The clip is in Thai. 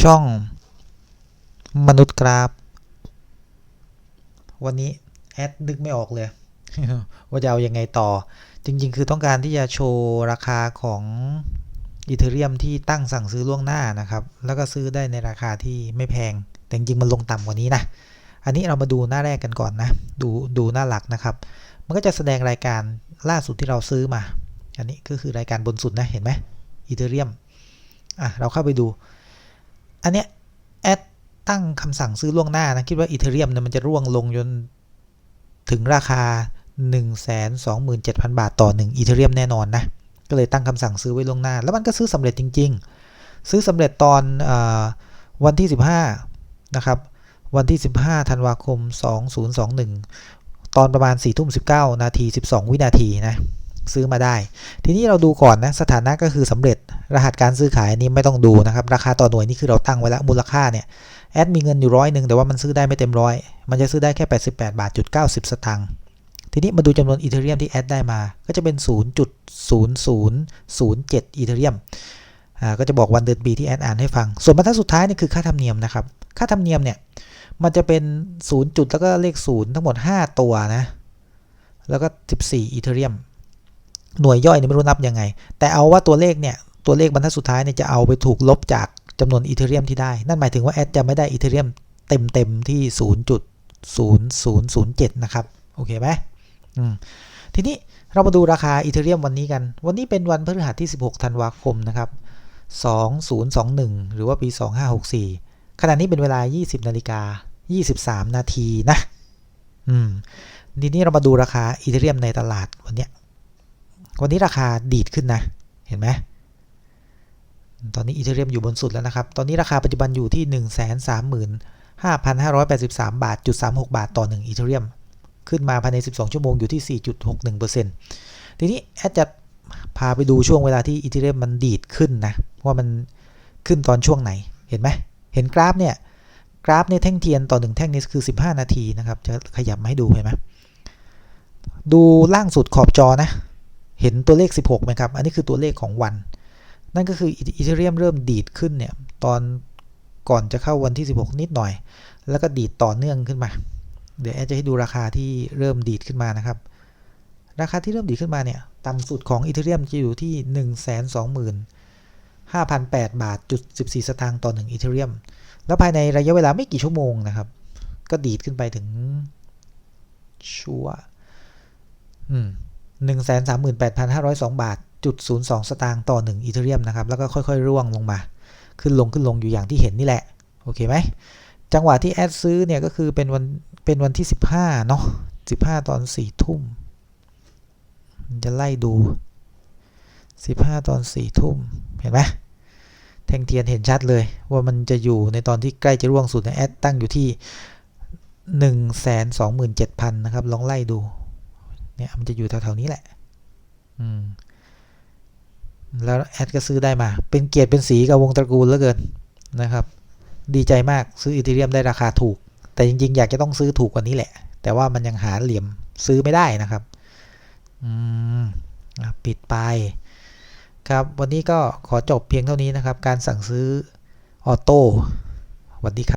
ช่องมนุษย์กราฟ วันนี้แอดนึกไม่ออกเลย ว่าจะเอายังไงต่อ จริง ๆ คือต้องการที่จะโชว์ราคาของอีเทเรียมที่ตั้งสั่งซื้อล่วงหน้านะครับ แล้วก็ซื้อได้ในราคาที่ไม่แพง แต่จริงๆมันลงต่ำกว่านี้นะ อันนี้เรามาดูหน้าแรกกันก่อนนะ ดูดูหน้าหลักนะครับ มันก็จะแสดงรายการล่าสุดที่เราซื้อมา อันนี้ก็คือรายการบนสุดนะ เห็นไหมอีเทเรียมอะเราเข้าไปดู อันเนี้ยแอดตั้งคำสั่งซื้อล่วงหน้านะคิดว่าอีเทเรียมเนี่ยมันจะร่วงลงจนถึงราคา 127,000 บาทต่อ 1 อีเทเรียมแน่นอนนะ ก็เลยตั้งคำสั่งซื้อไว้ล่วงหน้า แล้วมันก็ซื้อสำเร็จจริง ๆ ซื้อสำเร็จตอนอวันที่ 15 นะครับ วันที่ 15 ธันวาคม 2021 ตอนประมาณ4ทุ่ม19 นาที 12 วินาทีนะ ซื้อมาได้ ทีนี้เราดูก่อนนะสถานะก็คือสำเร็จรหัสการซื้อขายนี้ไม่ต้องดูนะครับราคาต่อหน่วยนี่คือเราตั้งไว้แล้วมูลค่าเนี่ยแอดมีเงินอยู่ร้อยหนึ่งแต่ว่ามันซื้อได้ไม่เต็มร้อยมันจะซื้อได้แค่ 88 บาทจุด90 สตางค์ทีนี้มาดูจำนวนอีเทเรียมที่แอดได้มา ก็จะเป็น 0.0007 อีเทเรียมอ่าก็จะบอกวันเดือนปีที่แอดอ่านให้ฟัง ส่วนบรรทัดสุดท้ายนี่คือค่าธรรมเนียมนะครับ ค่าธรรมเนียมเนี่ย มันจะเป็น 0 จุดแล้วก็เลข 0 ทั้งหมด 5 ตัวนะ แล้วก็ 14 อีเทเรียม หน่วยย่อยเนี่ยไม่รู้นับยังไง แต่เอาว่าตัวเลขเนี่ยตัวเลขบรรทัดสุดท้ายเนี่ยจะเอาไปถูกลบจากจำนวนอีเทเรียมที่ได้ นั่นหมายถึงว่าแอดจะไม่ได้อีเทเรียมเต็มเต็มๆที่ 0.0007 นะครับ โอเคไหมอืมทีนี้เรามาดูราคาอีเทเรียมวันนี้กัน วันนี้เป็นวันพฤหัสที่ 16 ธันวาคมนะครับ 2021 หรือว่าปี 2564 ขณะนี้เป็นเวลา 20 นาฬิกา 23 นาทีนะ อืม ทีนี้เรามาดูราคาอีเทเรียมในตลาดวันเนี้ย วันนี้ราคาดีดขึ้นนะ เห็นไหมตอนนี้อีเทเรียมอยู่บนสุดแล้วนะครับ ตอนนี้ราคาปัจจุบันอยู่ที่ 135,583 บาทจุด36 บาทต่อ 1 อีเทเรียม ขึ้นมาภายใน 12 ชั่วโมงอยู่ที่ 4.61%ทีนี้แอดจะพาไปดูช่วงเวลาที่อีเทเรียมมันดีดขึ้นนะ ว่ามันขึ้นตอนช่วงไหน เห็นไหม เห็นกราฟเนี่ย กราฟเนี่ยแท่งเทียนต่อ 1 แท่งนี่คือ 15 นาทีนะครับ จะขยับมาให้ดูเห็นไหม ดูล่างสุดขอบจอนะ เห็นตัวเลข 16ไหมครับ อันนี้คือตัวเลขของวัน นั่นก็คืออีเทเรียมเริ่มดีดขึ้นเนี่ยตอนก่อนจะเข้าวันที่ 16 นิดหน่อย แล้วก็ดีดต่อเนื่องขึ้นมา เดี๋ยวแอดจะให้ดูราคาที่เริ่มดีดขึ้นมานะครับ ราคาที่เริ่มดีดขึ้นมาเนี่ยต่ำสุดของอีเทเรียมจะอยู่ที่ 125,008 บาทจุด14 สตางค์ต่อ1อีเทเรียม แล้วภายในระยะเวลาไม่กี่ชั่วโมงนะครับ ก็ดีดขึ้นไปถึงชัวอืม 138,502 บาทจุด02 สตางค์ต่อ 1 อีเทเรียมนะครับ แล้วก็ค่อยๆ ร่วงลงมา ขึ้นลงขึ้นลงอยู่อย่างที่เห็นนี่แหละ โอเคไหม จังหวะที่แอดซื้อเนี่ยก็คือเป็นวันเป็นวันที่ 15 เนาะ15 ตอน 4 ทุ่ม จะไล่ดู 15 ตอน 4 ทุ่ม เห็นไหมแทงเทียนเห็นชัดเลย ว่ามันจะอยู่ในตอนที่ใกล้จะร่วงสุดนะแอดตั้งอยู่ที่ 127,000 นะครับ ลองไล่ดู เนี่ยมันจะอยู่แถวๆนี้แหละ อืม แล้วแอดก็ซื้อได้มา เป็นเกียรติเป็นสีกับวงตระกูลเหลือเกินนะครับ ดีใจมากซื้ออีเทเรียมได้ราคาถูก แต่จริง ๆ อยากจะต้องซื้อถูกกว่านี้แหละ แต่ว่ามันยังหาเหลี่ยมซื้อไม่ได้นะครับ อืมปิดไปครับ วันนี้ก็ขอจบเพียงเท่านี้นะครับ การสั่งซื้อออโต้สวัสดีครับ